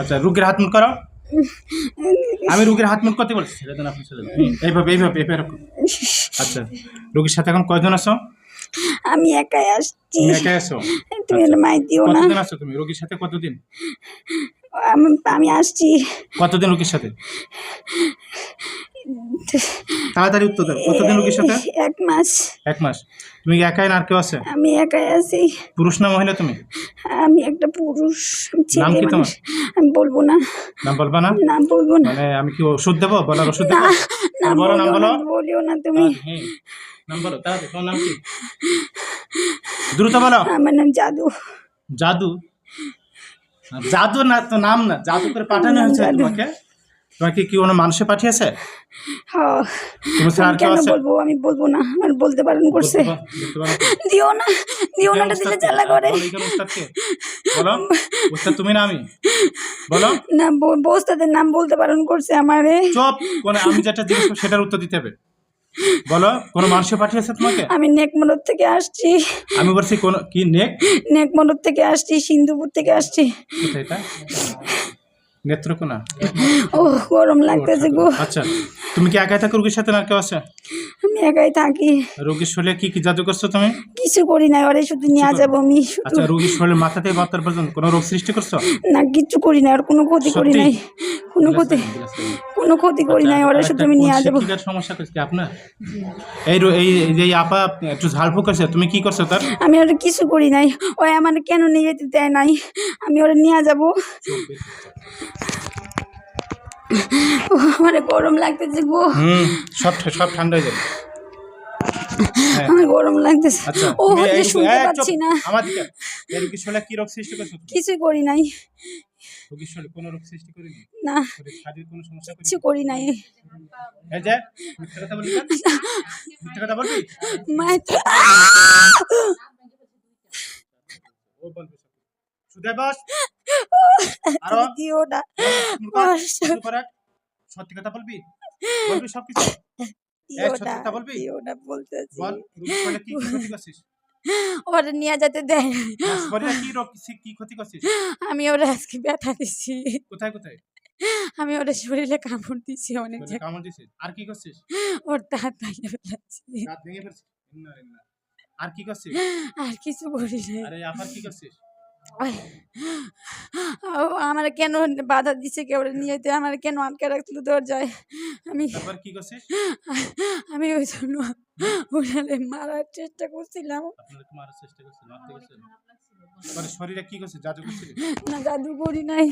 আচ্ছা রুগীর হাত মুখ করো আমি রুগীর হাত মুখ করতে বলছি ছেড়ে দেন আপনি ছেড়ে দেন। এইভাবে এইভাবে এইভাবে। আচ্ছা রুগীর সাথে এখন কয়জন আছো? আমি একাই আসছি। একাই আসো তুমি এর মাই দিও না। কতদিন আছো তুমি? রোগীর সাথে কতদিন? আমি আমি আসছি। কতদিন রুগীর সাথে? তাড়াতাড়ি উত্তর দাও। কতদিন রোগীর সাথে? এক মাস। এক মাস। তুমি কি একাই না আর কেউ আছে? আমি একাই আছি। পুরুষ না মহিলা তুমি? আমি একটা পুরুষ নাম কি তোমার? আমি বলব না। নাম বলবা না? নাম বলব না। মানে আমি কি ওষুধ দেবো? বলার ওষুধ না দেবো নাম বলো নাম বলো বলিও না তুমি। হ্যাঁ, নাম বলো তাড়াতাড়ি তোমার নাম কি? দ্রুত বলো। আমার নাম জাদু। জাদু? জাদু না তো নাম না। জাদু করে পাঠানো হয়েছে। তোমাকে। তোমাকে কি কোনো মানুষে পাঠিয়েছে? হ্যাঁ। তুমি কেউ কেন বলব? আমি বলব না। আমার বলতে বারণ করছে? দিও না। দিও না দিলে জ্বালা করে। বলো, উস্তাদ তুমি না আমি? বলো। না বস্তাদের নাম বলতে বারণ করছে আমারে। চপ কোন আমি যেটা জিজ্ঞেস সেটার উত্তর দিতে হবে। বলো কোন মানুষে পাঠিয়েছে তোমাকে? আমি নেকমনোর থেকে আসছি। আমি বলছি কোন কি নেক? নেকমনোর থেকে আসছি সিন্ধুপুর থেকে আসছি। এটা? নেত্রকোনা? ও গরম লাগতেছে গো। আচ্ছা তুমি কি একাই থাকো রোগীর সাথে না কেউ আছে? আমি একাই থাকি। রোগীর শরীরে কি কি জাদু করছ তুমি? কিছু করি না ওরে শুধু নিয়ে যাব আমি আচ্ছা রোগীর শরীরে মাথা থেকে বাতার পর্যন্ত কোনো রোগ সৃষ্টি করছ? না কিছু করি না আর কোনো ক্ষতি করি নাই। কোনো ক্ষতি কোনো ক্ষতি করি নাই ওরা শুধু আমি নিয়ে যাব। সমস্যা করছে আপনার? এই এই যে আপা একটু ঝাড়ফুঁক করছে তুমি কি করছ তার? আমি ওরা কিছু করি নাই। ওই আমার কেন নিয়ে যেতে দেয় নাই? আমি ওরা নিয়ে যাব। ও, আমার গরম লাগতেছে গো। হুম সব সব ঠান্ডা হয়ে যাবে। হ্যাঁ। আমার গরম লাগতেছে। আচ্ছা ও শুনতে পাচ্ছি না? কিছু করি নাই। রোগীর কোনো রোগ সৃষ্টি করিনি? না। শারীরিক কোনো সমস্যা কিছু করি নাই। এই যে মিথ্যা কথা বলবি মিথ্যা কথা বলবি? ও বলবে সব। সুদে বস। আরও। দিও না। চুপ কর, চুপ কর। সত্যি কথা বলবি? বলবি সব কিছু দিও না। বলবি? দিও না বলতেছি। বল কি করছিস? ওরা নিয়ে যেতে দেয় কি ক্ষতি করছিস আমি ওরা আজকে ব্যথা দিছি। কোথায় কোথায়? আমি ওরা শরীরে কামড় দিছি অনেক কামড় দিছিস আর কি করছিস? ওর দাঁত ভেঙে ফেলাচ্ছি দাঁত ভেঙে ফেলছিস। আর কি করছিস? আর কিছু করি নাই আরে আবার কি করছিস? আমার কেন বাধা দিছে কেউ নিয়ে যেতে আমার কেন আটকে রাখছিল দরজায় আমি আমি ওই জন্য ওনারে মারার চেষ্টা করছিলাম। শরীরে কি করছিস? জাদু না জাদু করি নাই।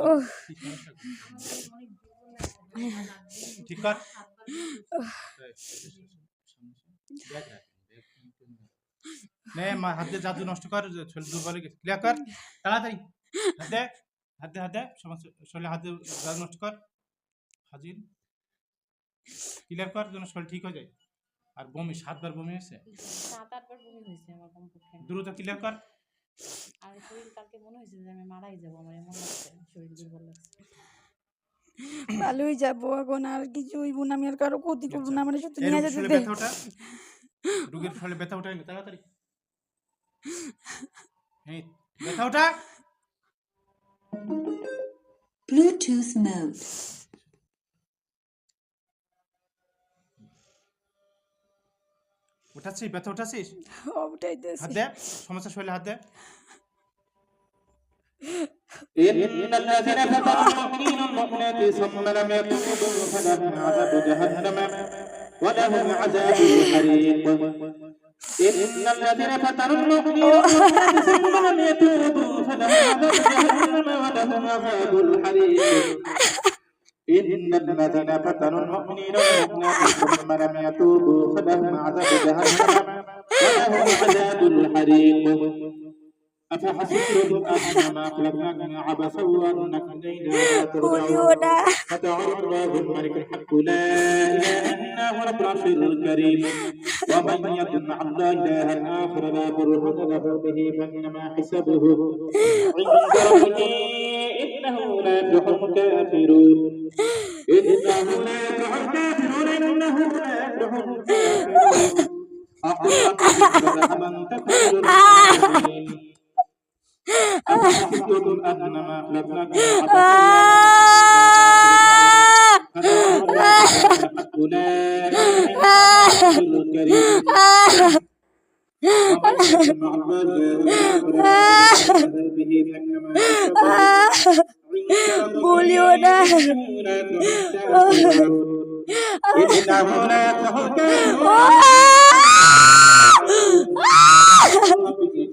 ও ঠিক কর। নে হাত জাদু নষ্ট কর দুর্বল ক্লিয়ার কর তাড়াতাড়ি। হাত হাত দে হাত দে সমস্যা শরীরে হাত জাদু নষ্ট কর হাজির। ক্লিয়ার কর যেন শরীর ঠিক হয়ে যায়। আর বমি সাতবার বমি হয়েছে? সাত আটবার বমি হয়েছে আমার কমপক্ষে। দ্রুত ক্লিয়ার কর। আর শরীর কালকে মনে হয়েছে যে আমি মারাই যাব আমার এমন লাগছে শরীর দুর্বল লাগছে। ভালোই যাব এখন আর কিছু হইব না আমি আর কারও ক্ষতি করব না আমার শুধু নিয়ে যেতে দে। ব্যথা ওঠা? রোগীর শরীরে ব্যথা ওঠাই না তাড়াতাড়ি। হ্যাঁ ব্যথা ওঠা? Bluetooth mode. উঠাচ্ছিস ব্যথা উঠাচ্ছিস উঠাইতেছি হাত দে সমস্যা শরীরে হাত দে إن الذين فتنوا المؤمنين والمؤمنات ثم لم يتوبوا فلهم عذاب جهنم ولهم عذاب الحريق إن الذين فتنوا المؤمنين والمؤمنات ثم لم يتوبوا فلهم عذاب جهنم ولهم عذاب الحريق إن الذين فتنوا المؤمنين والمؤمنات ثم لم يتوبوا فلهم عذاب جهنم ولهم عذاب الحريق أفحسبتم أنما خلقناكم عبثا وأنكم إلينا لا ترجعون فتعالى الله الملك الحق لا إله إلا هو رب العرش الكريم ومن يكن مع الله إلها آخر لا برهان له به فإنما حسابه عند ربه إنه لا يفلح الكافرون إنه لا يفلح الكافرون إنه لا يفلح الكافرون أعلم من تكون Beliau dah.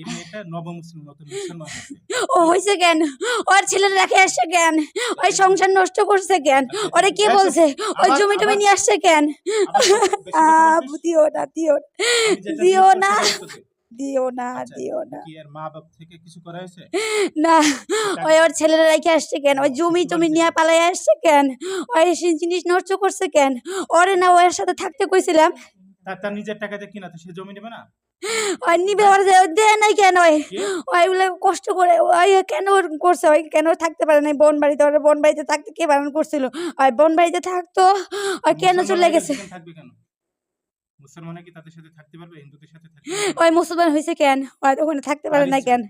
এই? মেয়েটা নতুন মুসলমান হয়েছে। ও হয়েছে কেন ওর ছেলের রেখে আসছে কেন ওই সংসার নষ্ট করছে কেন ওরে কে বলছে? ওই আবার- জমি টমি আবার- নিয়ে আসছে কেন আবার বেশি কথা আহ, বলছিস? দিও না দিও না, আমি যেটা দিও জিজ্ঞেস না। করছি দিও না আচ্ছা, দিও না। কি এর মা বাপ থেকে কিছু করা হয়েছে? না। ওই ওর ছেলেরা রেখে আসছে কেন ওই জমি টমি নিয়ে পালাই আসছে কেন ওই সে জিনিস নষ্ট করছে কেন ওরে না ওর সাথে থাকতে কইছিলাম। তার নিজের টাকাতে কিনা তো সে জমি নেবে না? ওই নিবে ওর দেয় নাই কেন? ওই? ওইগুলো কষ্ট করে ওই কেন করছে? ওই কেন থাকতে পারে নাই? বোন বাড়িতে ওর বোন বাড়িতে থাকতে কে বারণ করছিল? ওই বোন বাড়িতে থাকতো ওই কেন চলে গেছে থাকবে কেন? মুসলমানে কি তাদের সাথে থাকতে পারবে? হিন্দুদের সাথে থাকতে ওই মুসলমান হয়েছে কেন? ওই ওখানে থাকতে পারে না কেন?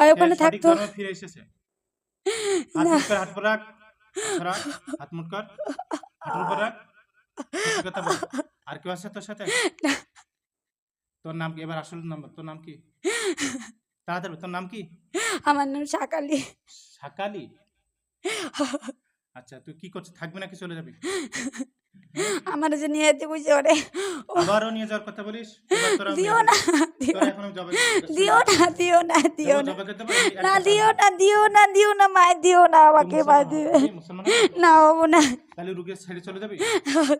ওই ওখানে থাকতো। ফিরে এসেছে। হাত হাত পর হাত মুট কর। হাঁটুর উপর কথা বল। আর কেউ আছে তোর সাথে? তোর নাম কি? এবার আসল নাম তোর নাম কি? তাড়াতাড়ি তোর নাম কি? আমার নাম শাকালি। সাকালি আচ্ছা তুই কি করছিস? থাকবি নাকি চলে যাবি? আমার যে নিয়ে যেতে বুঝছে ওরে। আবারও নিয়ে যাওয়ার কথা বলিস? দিও না দিও না। দিও না দিও না দিও না। দিও না দিও না মায়ের দিও না আমাকে মা দিবে? না হব না। তাহলে রুগীর ছেড়ে চলে যাবি?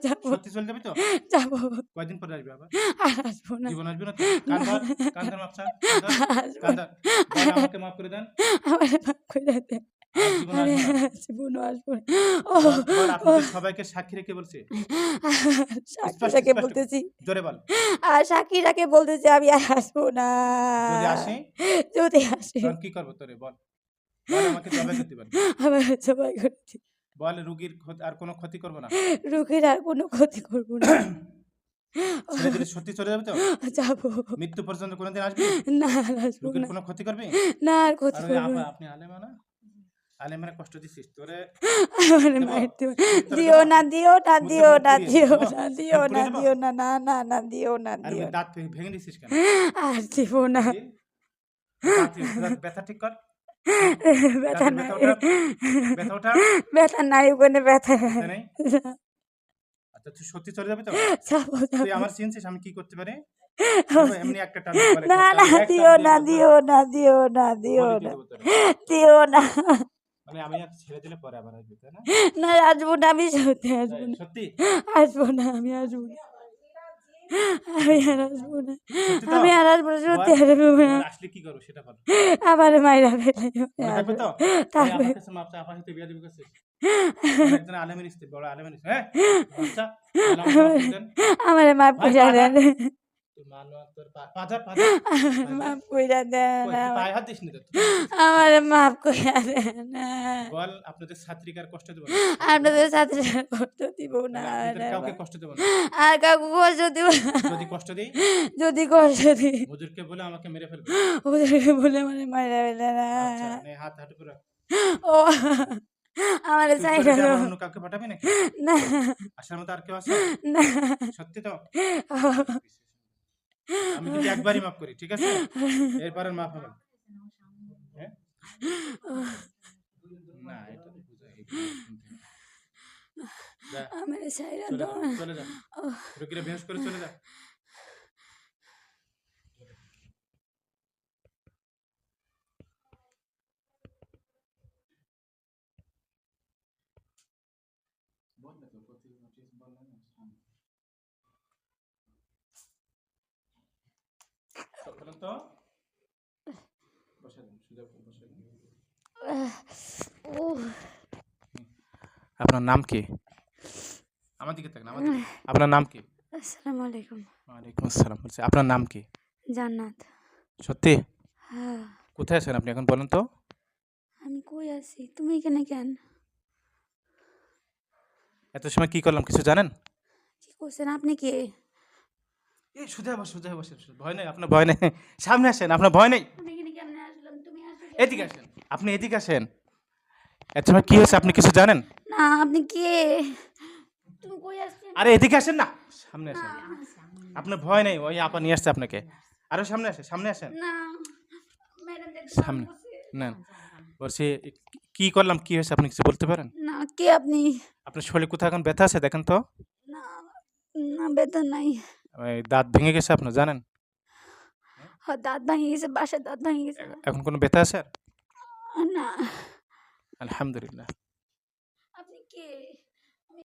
যাব। সত্যি চলে যাবি তো? যাব। কয়দিন পরে আসবি আবার? আর আসব না। জীবন আসবে না তো? কান্দার কান্দার মাপসা কান্দার আমাকে মাফ করে দেন। আমার মাফ করে দে আর জীবন আরে আসবে না। আসব না আসব না। ও বল, বল, আপনাদের সবাইকে সাক্ষী রেখে বলছে? সাকিরাকে স্পষ্ট। বলতেছি? জোরে বল। আর সাকিরাকে বলতেছি আমি আর আসব না। যদি আসে? যদি আসে। তখন কি করব তোরে বল। বল আমাকে জবাই করতে পারবি। আমার সবাই করছি বল রুগীর ক্ষতি- আর কোনো ক্ষতি করব না। রোগীর আর কোনো ক্ষতি করব না। ছেড়ে দিলে সত্যি চলে যাবে তো? যাব। মৃত্যু পর্যন্ত কোনোদিন আসবি? না আর আসব রুগীর না। কোনো ক্ষতি করবি? না আর ক্ষতি আর ওই করব আপা- আপনি আলেমা না? আলেমারা কষ্ট দিছিস? তোরে আমার দেবো? দিও না দিও না দিও না দিও? না দিও না দিও না না না না দিও না দিও না। দাঁত ভেঙে দিছিস কেন? আর দিব না। ব্যথা ঠিক কর। ব্যথা নাই। ব্যথা ওঠা। ব্যথা নাই ওখানে ব্যথা নেই। আচ্ছা তুই সত্যি চলে যাবি তো? তুই আমার চিনছিস আমি কি করতে পারি? না না দিও না দিও না দিও না দিও না। দিও না। মানে আমি আর ছেড়ে দিলে পরে আবার আসবি তাই না? না আসব না আমি সত্যি আসব না। সত্যি? আসব না আমি আসব না। আমি আর আসব না? আমি আর আসব না সত্যি আসব না। আসলে কি করব সেটা বল। আবার মাইরা ফেলে মনে তো? থাকবে। আমার কাছে মাপসা আপনার সাথে বিয়া দিবি কাছে? একজন আলেমের স্ত্রী বড় আলেমের হ্যাঁ? আচ্ছা আমাকে মাফ করে দেন। আমার মাফ কইরা দেন নি আমার মাফ কইরা দেন। বল আপনাদের কষ্ট দেবো আপনাদের কষ্ট দিব না কাউকে কষ্ট দেবো না। আর কাউকে কষ্ট দিব যদি কষ্ট দিই? যদি কষ্ট দিই। হুজুরকে বলে আমাকে মেরে ফেলবে। ওদেরকে বলে মানে মারা ফেলে না। হাত হাঁটু করে ও আমার চাই যাব, অন্য কাউকে পাঠাবি নাকি? না। আসার মতো আর কেউ আছে? না। সত্যি তো? আমি কিন্তু একবারই মাফ করি ঠিক আছে? এরপর আর মাফ হবে না। হ্যাঁ? এটা তো আমার চলে যা, রুগীরা বেহস করে চলে যা। দিন ও আপনার নাম কি? আমার দিকে তাকান আমার আপনার নাম কি? আসসালামু আলাইকুম। ওয়ালাইকুম আসসালাম। বলছি আপনার নাম কি? জান্নাত। সত্যি? হ্যাঁ। কোথায় আছেন আপনি এখন বলেন তো? আমি কই আছি? তুমি এখানে কেন? এত সময় কি করলাম কিছু জানেন? কি করছেন? আপনি কে? এই সুধা বসে সুধা বসে ভয় নেই আপনার ভয় নেই। সামনে আসেন আপনার ভয় নেই। এদিকে আসেন আপনি এদিকে আসেন। এত সময় কি হয়েছে আপনি কিছু জানেন? না আপনি কে? তুমি কই আসছেন? আরে এদিকে আসেন না। সামনে আসেন। আপনার ভয় নেই ওই আপা নিয়ে আসছে আপনাকে। আরও সামনে আসেন সামনে আসেন। না সামনে নেন। বলছি কি করলাম কি হয়েছে আপনি কিছু বলতে পারেন? না কে আপনি? আপনার শরীরে কোথাও এখন? ব্যথা আছে দেখেন তো। না না বেতন নাই। দাঁত ভেঙে গেছে আপনার জানেন? হ, দাঁত ভেঙে গেছে বাসার দাঁত ভেঙে গেছে। এখন কোনো ব্যথা আছে আর? না। আলহামদুলিল্লাহ। আপনি কে?